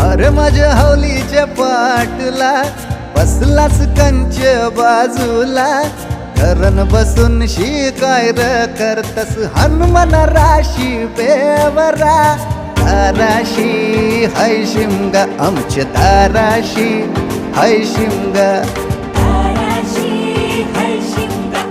अरे माझ्या हौलीच्या पाटला बसलाच कंच बाजूला. करण बसून शिकाय र करतस हनुमान राशी बेवरा. ताराशी हाय शिमगा आमच्या ताराशी हाय शिमगा.